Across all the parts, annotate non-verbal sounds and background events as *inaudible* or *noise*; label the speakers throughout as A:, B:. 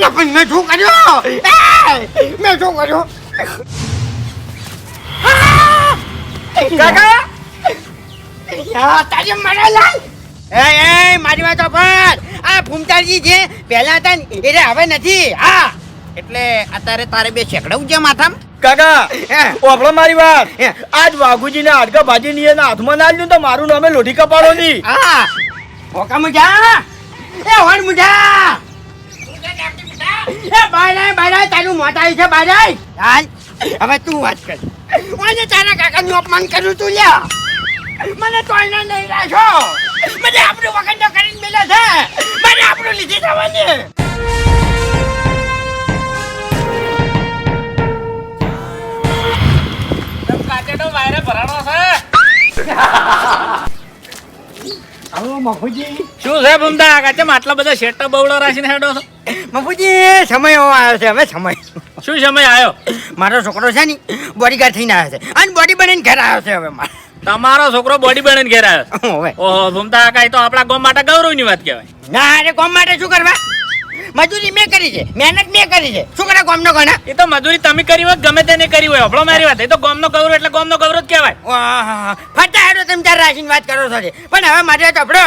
A: અલ્યા પણ મેં શું કર્યો મેં શું કર્યો
B: કાકા
A: તારે મને લાલ એ એ મારી વાત પર આ ફૂમતાજી જે પહેલા હતા ને એટલે હવે નથી હા
B: એટલે અત્યારે તારે બે શેકડવું છે માથામાં
C: કાકા
A: હે.
C: ઓફળો મારી વાત.
A: હે.
C: આજ વાઘુજીને હાડકા ભાજી ની હાથમાં ના લીધું તો મારું નામે લોઢી કપાડો ની
A: હા. ઓકા મુજા એ મુજા એ બાયરાય બાયરાય તારું આવ્યું છે બાયરાય હાલ હવે તું વાત કર. મને તારા કાકાનું અપમાન કર્યું તું લ્યા. મને તો એને નહીં રાખો મને આપણું વખત તો કરીને મેલે છે. મને આપણું લીધી થવાની.
D: કાચેડો વાયરે ભરાણો છે. *laughs*
A: આવો મફુજી.
D: શું છે ભૂમતા કાચે આટલા બધા શેટા બવડો રાખીને હેડો છો?
A: મફુજી સમય એવો આવ્યો છે. હવે સમય.
D: શું સમય આવ્યો?
A: મારો છોકરો છે ને બોડીગાર્ડ થઈને આવ્યો છે. અને બોડી બનીને ઘર આવ્યો છે હવે મારે.
D: તમારો છોકરો બોડી બનીને ઘેર આવ્યો
A: હવે.
D: ઓહો ભૂમતા કાકા એ તો આપણા ગોમ માટે ગૌરવની વાત કહેવાય.
A: ના અરે ગોમ માટે શું કરવા? મજૂરી મેં કરી છે મહેનત મેં કરી છે. શું કરે ગોમનો ગણા?
D: એ તો મજૂરી તમે કરી હોય ગમે તેને કરી હોય હભળો મારી વાત. એ તો ગોમનો ગૌરવ એટલે ગોમનો ગૌરવ જ કહેવાય.
A: ફટા હેડો તમે તાર રાશિની વાત કરો છો. પણ હવે મારે ચોપડો.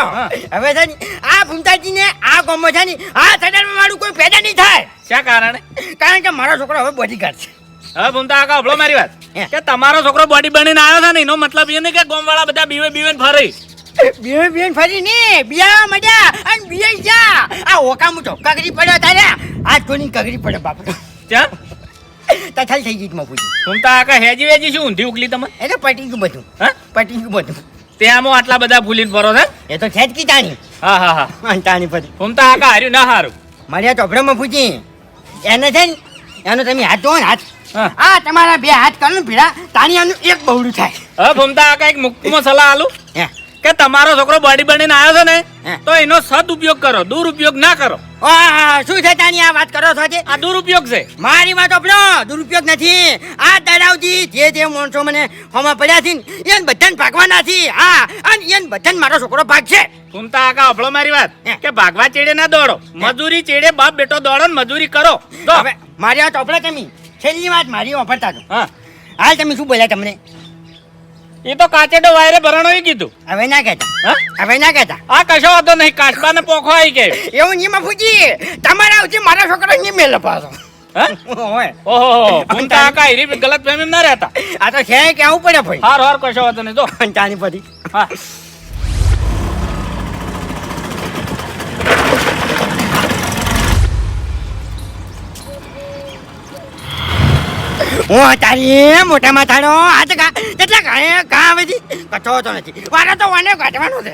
A: હવે છે આ ભૂમતાજી ને આ ગોમો છે ને આ સદનમાં મારું કોઈ પેદા નહીં થાય.
D: શા કારણે?
A: કારણ કે મારો છોકરો હવે બોડીગાર્ડ છે.
D: હવે ભૂમતા આકા હભળો મારી વાત. કે તમારો છોકરો બોડી બનીને આવ્યો છે ને એનો મતલબ એ નહીં કે ગોમવાળા બધા બીવે બીવે ફરી.
A: બીએ બીએ ફરી ને બિયા મજા અને બીએ જા. આ ઓકા મુઠો કગરી પડ્યો તારે. આ કોની કગરી પડે બાપ
D: ચા
A: તથલ થઈ ગઈ મફુજી.
D: ભૂમતા કાકા હેજી વેજી શું ઊંધી ઉકલી તમે?
A: એટલે પટી ગયું બધું.
D: હા?
A: પટી ગયું બધું
D: ત્યાંમાં આટલા બધા ભૂલીને ફરો છે?
A: એ તો છે જ કી તાણી.
D: હા હા હા.
A: અને તાણી પછી
D: ભૂમતા આકા હાર્યું ના હારું.
A: મારી ચોપડો પૂછી એને છે ને એનો તમે હાથ ને હાથ. આ તમારા બે હાથ કરો ને ભીડા તાણી આનું એક બહુડું થાય.
D: હ ભૂમતા કાકા એક મુક્તમાં સલાહ આલું.
A: હે.
D: કે તમારો છોકરો બોડી બનીને આવ્યો છે ને તો એનો સદઉપયોગ કરો દુરુપયોગ ના કરો.
A: શું છે તાની આ વાત કરો છો
D: આ દુરુપયોગ છે.
A: મારી વાત આપણો દુરુપયોગ નથી. આ તળાવથી જે જે માણસો મને હોમાં પડ્યા છે એને બધાને ભાગવાના છે. હા અને એને બધાને મારો છોકરો ભાગશે.
D: સુનતા આકા અભળો મારી વાત કે ભાગવા ચેડે ના દોડો. મજૂરી ચેડે બાપ બેટો દોડો ને મજૂરી કરો.
A: હવે મારી વાત ચોપડો તમે. છેલ્લી વાત મારી વાપરતા
D: હા.
A: હાલ તમે શું બોલ્યા તમને?
D: એ તો કાચેડો વાયરે ભરણો કીધું.
A: હવે ના કહેતા. હવે ના કહેતા.
D: આ કશો વાંધો નહીં કાચબા ને પોખો આવી કે
A: એવું નહીં મફુજી તમારા આવતી મારા છોકરો નહીં મેલે પાછો. મોટા માથાનો હાથ કા કેટલા કાં છે? કચો તો નથી. મારે તો વાને કાઢવાનો છે.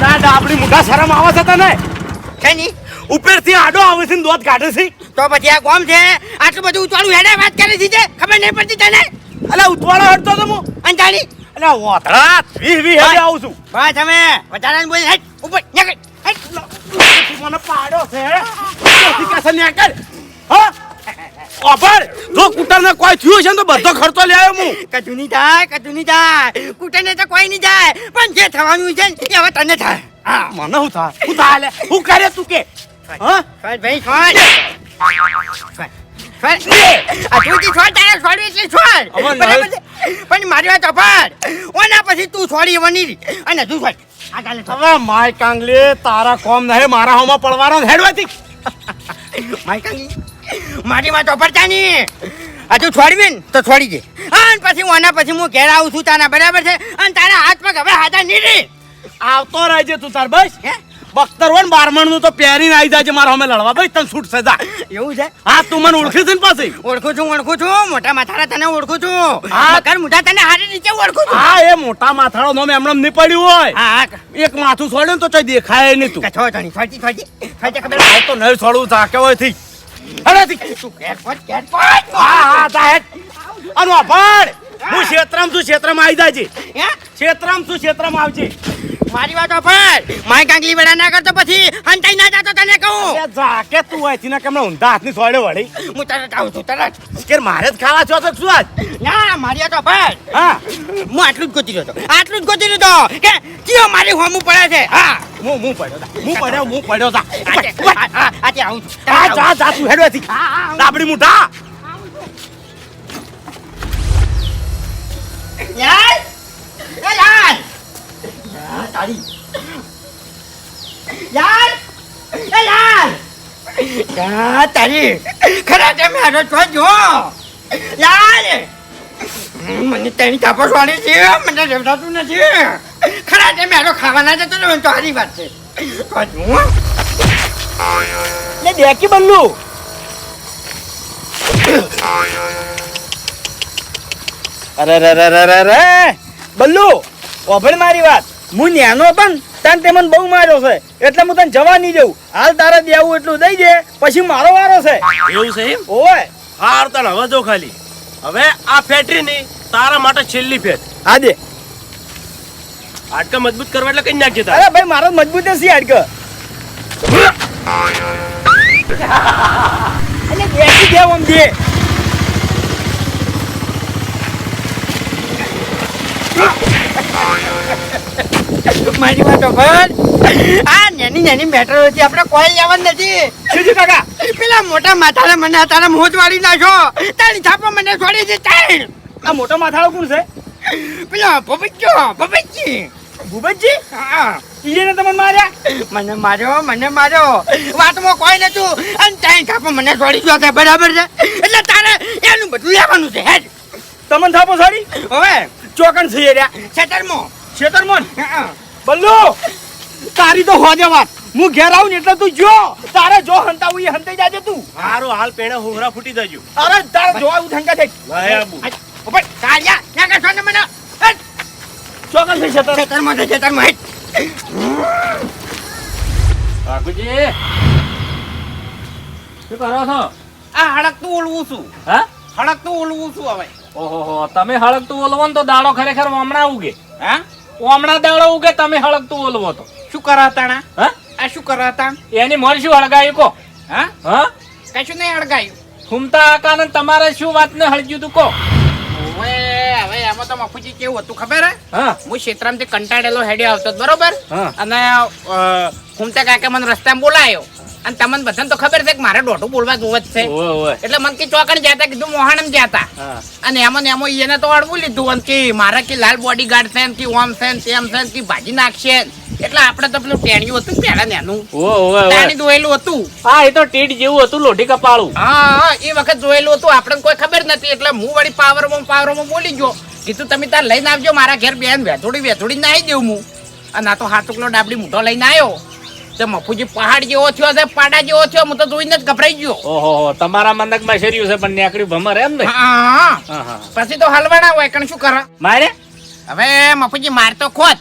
C: ના ડાબડી મુઢા શરમ આવે છે તને?
A: કે નહીં
C: ઉપરથી આડો આવે છે ને દોત કાઢે છે.
A: તો પછી આ કોમ છે? આટલું બધું ઉતવાળું હેડે વાત કરી દીધી ખબર નહીં પડતી તને?
C: અલે ઉતવાળો હટતો તો હું.
A: અંજાણી
C: અલે ઓતરા વી વી હેડે આવું છું.
A: બસ તમે વધારાને બોલ હેડ ઉપર નીકળ.
C: તું મને પાડો છે ચોથી કેસે નેકર હા? ઓફર? જો કુટરને કોઈ થયું છે ને તો બધો ખર્ચો લે આવ્યો હું.
A: નહીં થાય કતું નહીં થાય. કૂટને તો કોઈ નહીં જાય. પણ જે થવાનું છે ને એ હવે તને થાય. હા
C: મને હું થાય? હું થાય લે? હું કરે તું કે? હા?
A: ભાઈ છોડ? પણ મારી વાત અપાર ઓના પછી તું છોડી એવો નહીં અને તું છોડ.
C: હવે માય કાંગલે તારા કોમ નહીં મારા હોમાં પડવાનો હેડવાથી.
A: માય કાંગલી મારી માં ચોપડતાની નહીં આ તું છોડવી ને તો છોડી દે. અને પછી હું આના પછી હું ઘેર આવું છું તારા બરાબર છે અને તારા હાથ પગ હવે હાથા રહે.
C: આવતો રહેજે તું તાર બસ.
A: હે?
C: બખ્તર હોય ને બારમણનું તો પહેરીને આવી જાય છે મારા અમે લડવા. ભાઈ તને છૂટ સજા
A: એવું છે?
C: હા તું મને ઓળખી છે ને પાછી?
A: ઓળખું છું ઓળખું છું. મોટા માથાડા તને ઓળખું છું.
C: હા.
A: કર મોટા તને હારી નીચે ઓળખું છું.
C: હા એ મોટા માથાળો નોમ એમને નહીં પડ્યું હોય.
A: હા
C: એક માથું છોડે ને તો ચઈ દેખાય નહીં તું.
A: છો તણી છોડતી છોડતી છોડતી ખબર
C: આ તો નહીં છોડવું ચાકે હોયથી. અરે
A: તું કેટ પહોંચ, કેટ પહોંચ.
C: હા હા તાહેટ અનવા પડ હું. ક્ષેત્રમ છું ક્ષેત્રમાં આવી છે
A: હે?
C: ક્ષેત્રમ છું ક્ષેત્રમાં આવજે.
A: મારી વાત પર માય કાંગલી વડા ના કરતો પછી હંતાઈ ના જાતો તને કહું.
C: જા કે તું અહીંથી ને કેમને ઊંધા હાથની સોયડે વળી.
A: હું તરત આવું છું તરત.
C: કે મારે જ ખાવા છો તો શું આજ?
A: ના મારી વાત પર
C: હા.
A: હું આટલું જ ગોતી રહ્યો હતો આટલું જ ગોતી રહ્યો હતો કે કયો મારી હોમું પડે છે? હા.
C: હું હું પડ્યો તા હું પડ્યો હું પડ્યો તા
A: આજે આ- આ- આજે આવું છું.
C: આ. જા જા તું હેડો
A: આવું.
C: ડાબડી મુઠા.
A: યાર! યાર! યાર તારી. યાર! એ યાર! યાર, તારી. ખરા તે મારો છો જો? યાર! મને તેની તાપસ વાળી છે, મને રેવડાતું નથી. ખરા તે મારો ખાવાના જતો ને તારી વાત છે. તો જો
C: લે દેખી બલ્લુ અરે રે રે રે બલ્લુ ઓભળ મારી વાત. હું નેનો પણ તાન તે મને બહુ માર્યો છે. એટલે હું તને જવા નહીં જઉં હાલ તારે દેવું એટલું દઈ દે પછી મારો વારો છે.
E: એવું છે એમ?
C: ઓય
E: હાર તને હવે જો ખાલી. હવે આ ફેટરી ની તારા માટે છેલ્લી ફેટ.
C: હા દે.
E: હાડકા મજબૂત કરવા એટલે કઈ નાખજે તારે.
C: અરે ભાઈ મારો મજબૂત નથી છે હાડક. એટલે બેસી દેવ આમ દે.
A: મારી વાત પર. આ નાની નાની હતી આપણે કોઈ લેવા નથી.
C: શું કાકા?
A: પેલા મોટા માથાને મને તારા મોજ વાળી નાખો. તારી છાપો મને છોડી દે તાણ
C: આ મોટો માથાળો કોણ છે?
A: પેલા ભપચ્ચો ભપચ્ચી
C: ભૂપતજી?
A: હા.
C: ઈને તમને માર્યા?
A: મને માર્યો મને માર્યો. વાતમાં કોઈ નતું. અને તારી છાપો મને છોડી ગયો છે બરાબર છે? એટલે તારે એનું બધું લેવાનું છે હેડ.
C: તમને થાપો સોરી
A: હવે.
C: ચોકન છે રહ્યા.
A: સેટરમાં
C: છેતરમન
A: હા
C: બલ્લુ તારી તો હોજે વાત. હું ઘેર આવું એટલે તું જો. તારે જો હંતાવું એ હંતાઈ જાજે તું.
E: હારો હાલ પેણે હોરા ફૂટી જજો
C: અરે તારે જો આવું ધંકા થઈ
E: લાય આબુ.
A: ઓપે કાળિયા ક્યાં કરશો ને મને?
C: ચોકન થઈ છેતર?
A: ખેતરમાં છે ખેતરમાં હેડ
D: બાપુજી શું કરો છો?
B: આ હડકતું ઓલવું છું.
D: હા?
B: હડકતું ઓલવું છું હવે.
D: ઓહો તમે હળગતું ઓલવો ને તો દાડો ખરેખર હમણાં ઉગે
B: હા?
D: હમણાં દાડો ઉગે તમે હળગતું ઓલવો તો.
B: શું કરાતાણા
D: હા?
B: આ શું કરાતા
D: એની મળ શું હળગાયું કો
B: હા?
D: હા?
B: કશું નહીં હળગાયું.
D: ઘૂમતા આકાને તમારે શું વાત ને હળગ્યું તું કો
B: હવે હવે એમાં તો મફુજી કેવું હતું ખબર હે?
D: હા?
B: હું ક્ષેત્રમાંથી કંટાળેલો હેડ્યો આવતો બરોબર?
D: હા.
B: અને અ, ઘૂમતા કાકે મને રસ્તામાં બોલાયો. અને તમને બધાને તો ખબર છે કે મારે દોઢું બોલવા જોવે જ છે. એટલે મને કે ચોકણ જતા કીધું મોહાણમ જતા અને એમાં ને એમાં એને તો અડવું લીધું અને કે મારા કે લાલ બોડી ગાર્ડ છે કે ઓમ છે તેમ છે કે ભાજી નાખશે. એટલે આપણે તો પેલું ટેણિયું હતું
D: પેલા નેનું.
B: ટાણી દોયેલું હતું.
D: હા એ તો ટીડ જેવું હતું લોઢી કપાળું.
B: હા હા, એ વખત જોયેલું હતું આપણને કોઈ ખબર નથી. એટલે હું વળી પાવરમાં પાવરમાં બોલી ગયો. કીધું તમે તાર લઈને આવજો મારા ઘેર બેન વેચોડી વેચોડી નાહી દેવું હું. અને આ તો હાથુકલો ડાબડી મૂઠો લઈને આવ્યો. તે મફુજી પહાડ જેવો થયો છે પાડા જેવો થયો હું તો જોઈને જ ગભરાઈ ગયો.
D: ઓહો તમારા મનકમાં શેર્યું છે પણ નેકડી ભમર એમ ને?
B: પછી તો હલવાના હોય કણ શું કરે?
D: મારે?
B: હવે મફુજી માર તો ખોત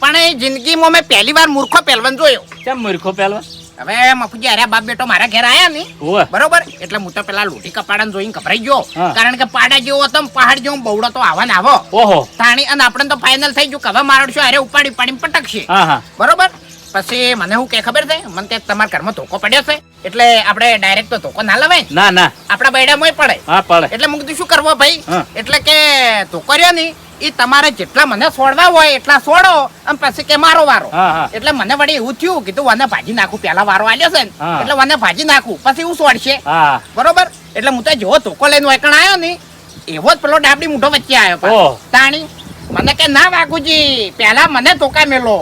B: પણ એ જિંદગીમાં મેં પહેલી વાર મૂર્ખો પહેલવાન જોયો.
D: કેમ મૂર્ખો પહેલવાન?
B: હવે મફુજી અરે બાપ બેટો મારા ઘેર આયા ને બરોબર? એટલે હું તો પેલા લોટી કપાડા જોઈને ગભરાઈ ગયો. કારણ કે પાડા જેવો હતો પહાડ જેવો બવડો તો આવા ને આવો.
D: ઓહો.
B: તાણી અને આપણે તો ફાઇનલ થઈ ગયું કે હવે મારો છો અરે ઉપાડી ઉપાડીને પટકશે. બરોબર? પછી મને શું કે ખબર છે? મને કે તમારા ઘરમાં ધોકો પડ્યો છે? એટલે આપણે ડાયરેક્ટ તો ધોકો ના લવાય ના?
D: ના
B: આપણા બૈડામાં પડે.
D: હા પડે.
B: એટલે મેં કીધું શું કરવો ભાઈ? એટલે કે ધોકો રહ્યો ને એ તમારે જેટલા મને છોડવા હોય એટલા છોડો અને પછી કે મારો વારો. એટલે મને વળી એવું થયું કીધું વને ભાજી નાખું પેલા વારો આવ્યો છે ને. એટલે વને ભાજી નાખું પછી હું છોડશે. બરોબર? એટલે હું તો જેવો ધોકો લઈને વાયકણ આવ્યો ને એવો જ પેલો ડાબડી મૂઠો વચ્ચે આવ્યો. તાણી મને કે ના વાઘુજી પેલા મને ધોકા મેલો.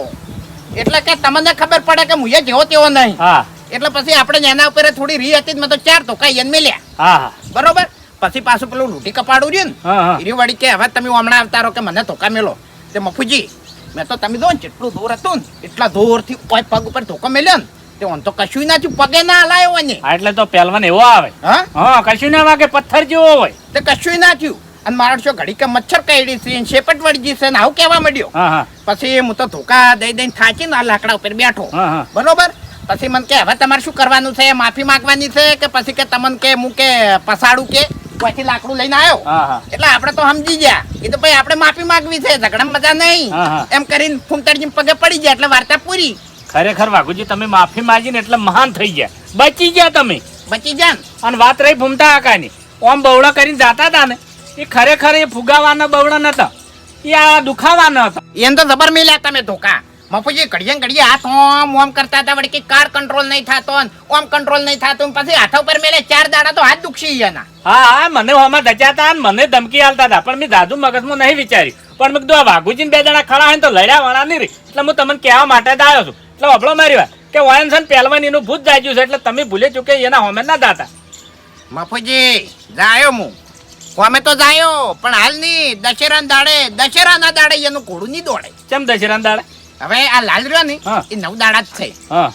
B: એટલે કે તમને ખબર પડે કે મુએ જેવો તેવો નહીં.
D: હા.
B: એટલે પછી આપણે એના ઉપર થોડી રી હતી મેં તો ચાર ધોકા એને મેલ્યા.
D: હા હા.
B: બરોબર? પછી પાછું પેલું લૂંટી કપાડું રહ્યું ને.
D: એ હા.
B: વળી કે હવે તમે હમણાં આવતા રહો કે મને ધોકા મેલો. તે મફુજી મેં તો તમે જો ને જેટલું દૂર હતું ને એટલા દૂરથી કોઈ પગ ઉપર ધોકો મેલ્યો ને તે ઓન તો કશું ના થયું પગે ના હલાયો ને
D: એટલે તો પહેલવાન એવો આવે.
B: હા?
D: હા કશું ના વાગે પથ્થર જેવો હોય.
B: તે કશું ના થયું. અને મારો છો ઘડી કે મચ્છર કઈડી છે શેપટ વળી ગઈ છે ને આવું કહેવા
D: હા હા.
B: પછી હું તો ધોકા દઈ દઈને થાચીને આ લાકડા ઉપર બેઠો. બરોબર? પછી મને કે હવે તમારે શું કરવાનું છે? માફી માંગવાની છે કે પછી કે તમને કે હું કે પસાડું કે? પછી લાકડું લઈને આવ્યો. એટલે આપણે તો સમજી ગયા. એ તો ભાઈ આપણે માફી માંગવી છે ઝઘડા મજા નહીં. એમ કરીને ફૂમતાડજી પગે પડી ગયા એટલે વાર્તા પૂરી.
D: ખરેખર વાઘુજી તમે માફી માંગીને એટલે મહાન થઈ ગયા. બચી ગયા તમે.
B: બચી જાન
D: અને વાત રહી ભૂમતા કાકાની ઓમ બવડા કરીને જાતા હતા ને? એ ખરેખર એ ફુગાવાના બવડા નતા. એ આ દુખાવાના હતા.
B: એમ તો જબર મેલ્યા તમે ધોકા. મફુજી ઘડીએ ઘડીએ હાથ ઓમ ઓમ કરતા હતા વળી કે કાર કંટ્રોલ નહીં થતો ઓમ કંટ્રોલ નહીં થતો પછી હાથ ઉપર મેલે ચાર દાડા તો હાથ દુખી એના.
D: હા હા મને હોમાં ધચાતા અને મને ધમકી આલતા હતા પણ મેં દાદુ મગજમાં નહીં વિચાર્યું. પણ મેં કીધું આ વાઘુજીને બે જણા ખડા હોય તો લડ્યા વાળા નહીં રહી. એટલે હું તમને કહેવા માટે જ આવ્યો છું. એટલે અભળો મારી વાત. કે વાયન છે ને પહેલવાન એનું ભૂત જાગ્યું છે એટલે તમે ભૂલે ચૂકે એના હોમે ના દાતા.
B: મફુજી જાયો હું. કોમે તો જાયો પણ હાલ નહીં દશેરા દાડે દશેરાના દાડે એનું ઘોડું નહીં દોડે
D: કેમ દશેરા દાડે?
B: હવે આ લાલ રહ્યો ને એ નવ દાડા જ છે.
D: હા.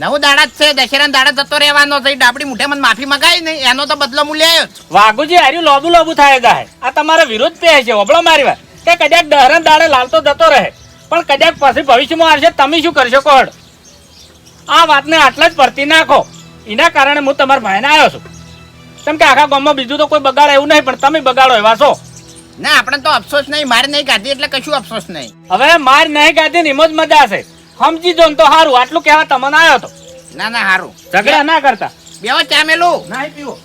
B: નવ દાડા જ છે દશેરા દાડા જતો રહેવાનો છે ડાબડી મુઠે મને માફી મગાઈ નહીં એનો તો બદલો હું આવ્યો જ.
D: વાઘુજી હાર્યું લોબુ લોબુ થાય ગાય. આ તમારા વિરોધ પે છે ઓબળો મારી વાત. કે કદાચ દહરણ દાડે લાલતો જતો રહે પણ કદાચ પછી ભવિષ્યમાં આવશે તમે શું કરશો કોડ આ વાતને આટલા જ પરતી નાખો. એના કારણે હું તમારા ભાઈને આવ્યો છું. કેમ કે આખા ગામમાં બીજું તો કોઈ બગાડે એવું નહીં પણ તમે બગાડો એવા છો.
B: ના આપણે તો અફસોસ નહીં મારે નહીં કાઢી એટલે કશું અફસોસ નહીં.
D: હવે માર નહીં કાઢી ને એમ જ મજા છે. સમજી જો ને તો સારું આટલું કહેવા તમને આવ્યો હતો
B: ના ના સારું
D: ઝઘડા ના કરતા.
B: બેવો ચા મેલું.
D: નહીં પીવો.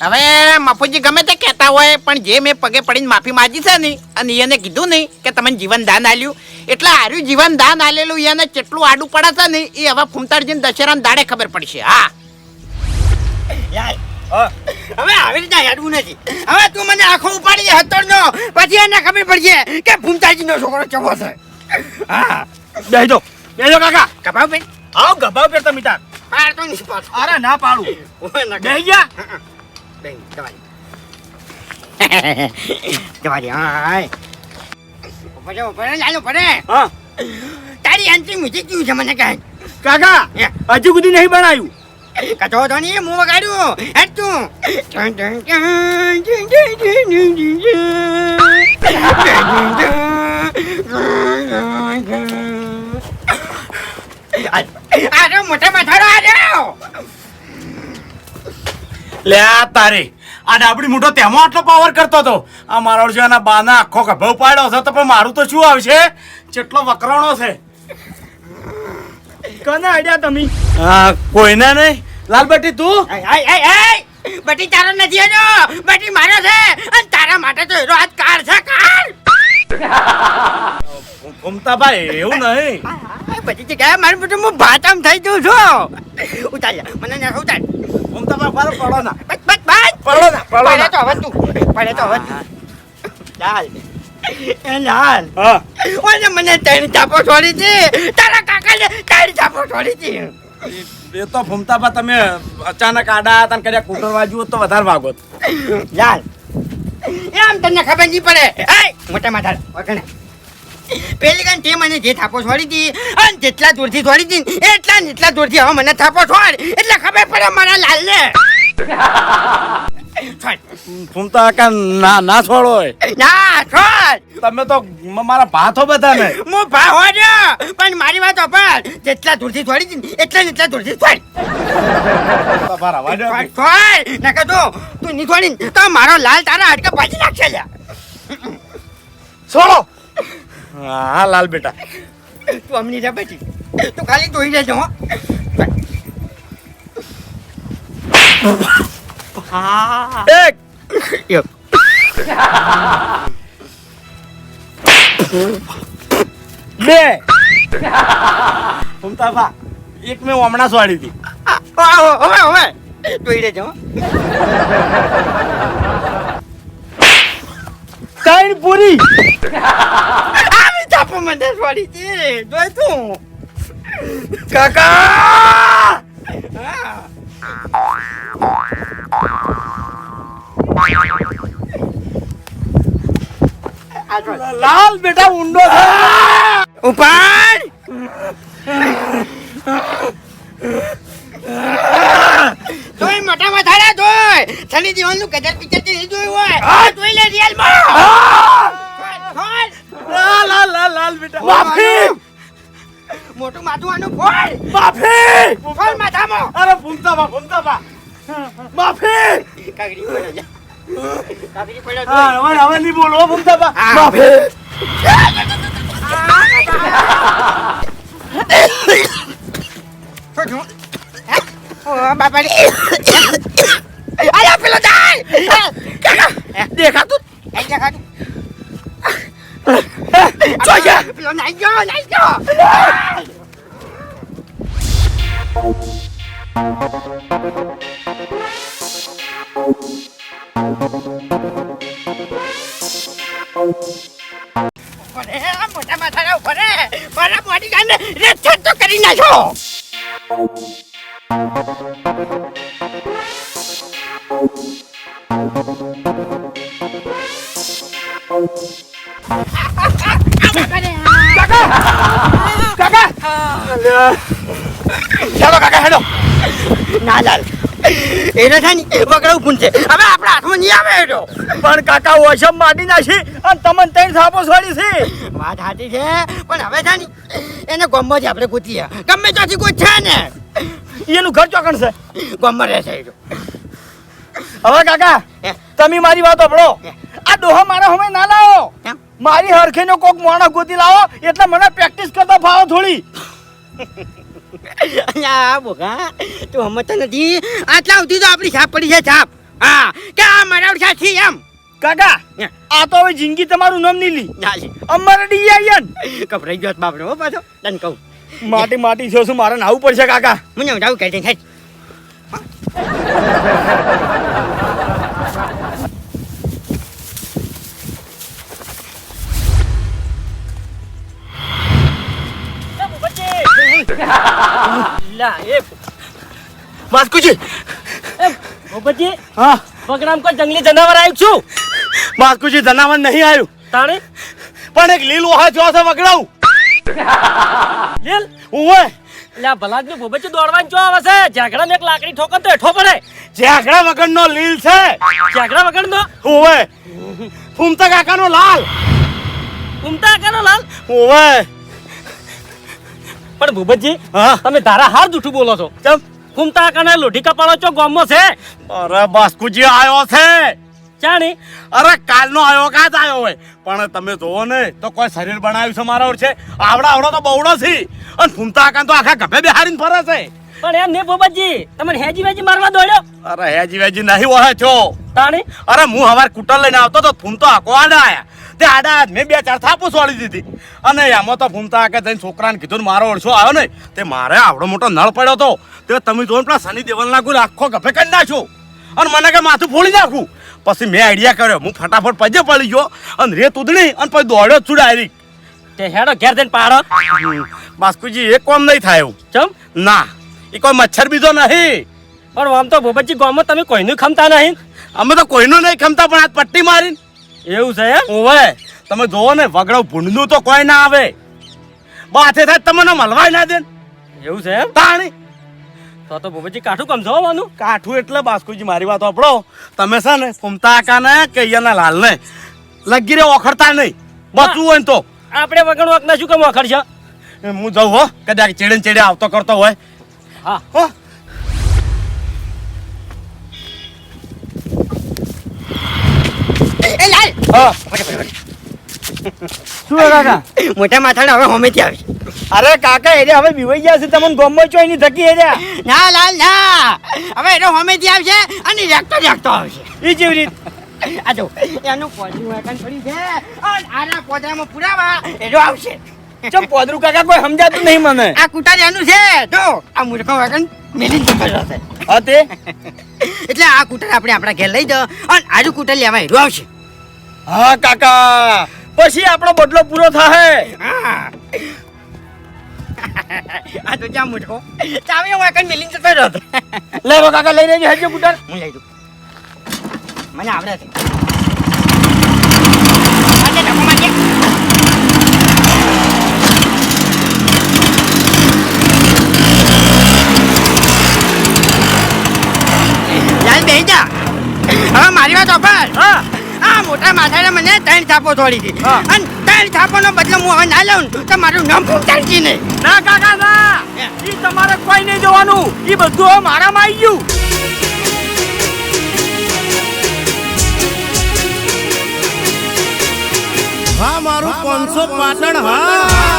B: હવે મફુજી ગમે તે કહેતા હોય પણ જે મેં પગે પડીને માફી માંગી છે ને અને એને કીધું નહીં કે તમે જીવન દાન આલ્યું એટલે આર્યું જીવન દાન આલેલું એને કેટલું આડું પડે છે ને એ હવે ફૂમતાડજીને દશેરાને દાડે ખબર પડશે હા.
A: યાર, હવે આવી રીતે હેડવું નથી. હવે તું મને આખો ઉપાડી દે હતોડનો પછી એને ખબર પડશે કે ભૂમતાજીનો છોકરો કેવો છે. હા.
C: બેહી દો બેહી દો કાકા
B: કપાવ બેન
C: આવ ગભાવ કરતા મીઠા
A: પાડતો નહીં પાડતો?
C: અરે ના પાડું.
A: ના
C: બેહી ગયા?
A: બેન તમારી તમારી હાય પડે પડે લાલો પડે
C: હા.
A: તારી અંતિમ મીઠી કેવું છે મને કહે
C: કાકા હજુ સુધી નહીં બનાવ્યું.
A: કચો તો નહીં, મું વગાડ્યું. હેટ તું. અરે મોટા મથાડો આવ્યો
C: લે આ તારી. આ ડાબડી મોટો તેમાં આટલો પાવર કરતો હતો. આ મારો છે એના બાના આખો ગભો પાડ્યો છે, તો પણ મારું તો શું આવશે? કેટલો વકરાણો છે. કને આઈડિયા તમે? હા કોઈના નહીં. લાલબટ્ટી તું?
A: બટી તારો નથી એનો. બટી મારો છે. અને તારા માટે તો હીરો હાથ કાર છે કાર
C: ઘૂમતા ભાઈ એવું નહીં.
A: બધી જગ્યાએ મારું બધું હું ભાતામ થઈ જઉં છું. ઉતાર મને ના ઉતાર.
C: ઘૂમતા ભાઈ મારો પડો ના.
A: બસ બસ બસ.
C: પડો ના પડો
A: તો હવે તું પડે તો હવે તું. લાલ.
C: હા.
A: ઓલે મને ત્રણ ચાપો છોડી છે તારા કાકાને ત્રણ ચાપો છોડી હતી
C: એ તો ભાઈ તમે અચાનક આડા હતા કર્યા કુટર વાગ્યું તો વધારે વાગોત
A: લાલ. એમ તને ખબર નહીં પડે. એ મોટા માથા વગણે પેલી ગણ તે મને જે થાપો છોડી હતી અને જેટલા દૂરથી છોડી હતી એટલા ને એટલા દૂરથી હવે મને થાપો છોડ. એટલે ખબર પડે મારા લાલને. છોડ
C: તો આકા ના ના છોડો
A: ના છોડ
C: તમે તો મારા ભાથો બધા ને
A: હું હો જ પણ મારી વાત પણ જેટલા દૂરથી છોડી ને એટલા એટલા દૂરથી છોડ
C: તમારા વાડે
A: છોડ નકર તો તું ની છોડી તો મારો લાલ તારા હાડકા પાછી નાખશે લ્યા.
C: છોડો હા લાલ બેટા.
A: તું અમની જા બેટી. તું ખાલી જોઈ લેજો હા.
C: એક
A: એક.
C: બે. ઘૂમતા એક મેં હમણાં સ્વાડી હતી.
A: હવે હવે. જોઈ લેજો
C: ત્રણ પૂરી.
A: આવી ચાપો મને છોડી હતી. જોઈ તું.
C: કાકા!
A: હા.
C: લાલ બેટા ઊંડો ઉપાડ.
A: તોય જોઈ મોટા મથાડા તોય સની દેવલનું કદર પિક્ચર તે જોયું હોય આ જોઈ લે રિયલમાં
C: લાલ લાલ લાલ લાલ બેટા. માફી.
A: મોટું માથું આનું ફોડ.
C: માફી.
A: ફોડ માથામાં.
C: અરે ભૂમતા બા ભૂમતા ભા માફી!
A: કાગડી પડ્યો જા. કાગડી પડ્યો
C: હા હવે હવે નહીં બોલો ભમતા બા.
A: માફી! દેખાતું
C: દેખાતું?
A: આઈ જા ખાતું
C: જો. ગયા.
A: પેલો નાઈ ગયો નાઈ ગયો. ચાલો કાકા હેડો. ના લાલ એને થાય ને બગડવું છે. હવે આપણા હાથમાં નહીં આવે હેડો
C: પણ કાકા વોશમ માટી નાખી અને તમને ત્રણ સાપો છોડી છે.
A: વાત સાચી છે પણ હવે થાય ને એને ગોમમાં જ આપણે ગોતીએ. ગમે ત્યાંથી કોઈ છે ને.
C: એનું ઘર ચોકણ છે
A: ગોમમાં રહેશે
C: હવે કાકા તમે મારી વાત સાંભળો. આ ડોહો મારા હમે ના લાવો.
A: મારી
C: મારી હરખેનો કોક મોણા ગોતી લાવો એટલે મને પ્રેક્ટિસ કરતા ફાવો થોડી. *laughs*
A: અહીંયા બોગા તું સમજતો નથી આટલા સુધી તો આપણી છાપ પડી છે છાપ. હા કે આ મારા સાથી એમ.
C: કાકા આ તો હવે જિંદગી તમારું નામ નહીં લી. અમારે ડી આયન
A: કપરાઈ ગયો બાપરે હો પાછો. તને કહું.
C: માટી માટી છો શું મારે નાવું પડશે કાકા?
A: મને કહે કહી *laughs* *laughs* દે થાય
C: માસ્કુજી
D: ભૂપતજી
C: હા
D: કોઈ જંગલી જનાવર આવ્યું છું?
C: માસ્કુજી જનાવર નહીં આવ્યું
D: તાણે?
C: પણ એક લીલ ઓહા જો છે વગડાવું
D: લીલ? ભૂપતજી દોડવાનું જો આવે છે? ઝાકડા ને એક લાકડી ઠોકર તો હેઠો પડે.
C: વગરનો લીલ છે.
D: ઝાગડા
C: વગરનો? ફૂમતા કાકાનો લાલ.
D: ઉમતા કાનો લાલ?
C: ઉવે
D: પણ ભૂપતજી
C: હા?
D: તમે ધારા હાર જૂઠું બોલો છો.
C: ચમ
D: ફૂમતા કાને લોઢી કપાળો છો ગોમો છે?
C: અરે બાસ્કુજી આવ્યો છે.
D: ચાણી
C: અરે કાલનો આવ્યો કાજ આવ્યો હોય? પણ તમે જોવો ને તો કોઈ શરીર બનાવ્યું છે મારા છે. આવડા આવડો તો બહુડો છે. અને ફૂમતા કાન તો આખા ગભે બેહારીને ફરે છે.
D: પણ એમ નહીં બોબતજી તમે હેજી વેજી મારવા દોડ્યો?
C: અરે હેજી વેજી નહીં ઓહે છો.
D: તાણી?
C: અરે હું હવાર કુટર લઈને આવતો તો ફૂમતો આખો આડા આયા. તે આડા મેં બે ચાર થાપો સોળી દીધી. અને એમાં તો ભૂમતા કે જઈને છોકરાને કીધું ને મારો ઓળશો આવ્યો ને તે મારે આવડો મોટો નળ પડ્યો તો. તે તમે જો પેલા શનિ દેવલ નાખું આખો ગભે કરી નાખ્યો અને મને કે માથું ફોડી નાખું. પછી મેં આઈડિયા કર્યો. હું ફટાફટ પજે પડી ગયો. અને રેત ઉદડી અને પછી દોડ્યો છું ડાયરેક્ટ
D: તે હેડો ઘેર જઈને પાડો.
C: બાસ્કુજી એ કોમ નહીં થાય એવું.
D: ચમ?
C: ના. એ કોઈ મચ્છર બીજો નહીં.
D: પણ આમ તો ભૂપતજી ગામમાં તમે કોઈનું ખમતા નહીં.
C: અમે તો કોઈનું નહીં ખમતા પણ આ પટ્ટી મારીને
D: એવું છે એમ?
C: ઓવે તમે જોવો ને વગડો ભૂંડનું તો કોઈ ના આવે. બાથે થાય તમને મળવાય ના દે
D: એવું છે એમ?
C: તાણી.
D: તો તો ભૂપેજી કાઠું કમ જોવાનું
C: કાઠું એટલે બાસ્કુજી મારી વાત આપડો તમે છે ને ફૂમતા કાને અહીંયાના લાલને લગી રે ઓખડતા નહીં. બચવું હોય ને તો.
D: આપણે વગર વખત શું કેમ ઓખડ છે
C: હું જાઉં હો. કદાચ ચેડે ને ચેડે આવતો કરતો હોય.
D: હા.
C: હો. શું કાકા?
A: મોટા માથાના હવે હોમેથી આવે
C: અરે કાકા એને હવે બીવાઈ ગયા છે તમને ગમો છો એની એર્યા
A: ના લાલ ના. હવે એનો હોમેથી આવશે અને રેખતો રેખતો આવશે.
C: એ જેવી રીત.
A: આ જો એનું પોદરું વાંકણ પડ્યું છે. આના પોદરામાં પુરાવા એનો આવશે.
C: ચમ પોદરું કાકા કોઈ સમજાતું નહીં મને.
A: આ કુટાર એનું છે. જો આ મૂર્ખો વાંકણ મેલીને જતો
C: હા તે?
A: એટલે આ કુટર આપણે આપણા ઘેર લઈ જાઓ અને આજુ કુટર લેવા હેરો આવશે.
C: હા કાકા. પછી આપણો બદલો પૂરો થાય
A: હા. આ તો જ્યાં ઉઠો ચાવી વાંકણ મિલિંગ જતો રહ્યો.
C: લે રો કાકા લઈ લેજો હેજો બુટર
A: હું લઈ દઉં મને આવડે છે. આજે ડકો માજે લાલ બેહી જા હવે મારી વાત સાંભળ
C: હા.
A: મોટા માથાને મને ત્રણ છાપો છોડી હતી. અને ત્રણ થાપોનો બદલો હું હવે ના લઉં તો મારું નામ ફૂટાડજી નહીં
C: ના. કાકા ના. એ તમારે કોઈ નહીં જોવાનું. એ બધું મારામાં આવી ગયું. હા મારું પાંચસો પાટણ હા.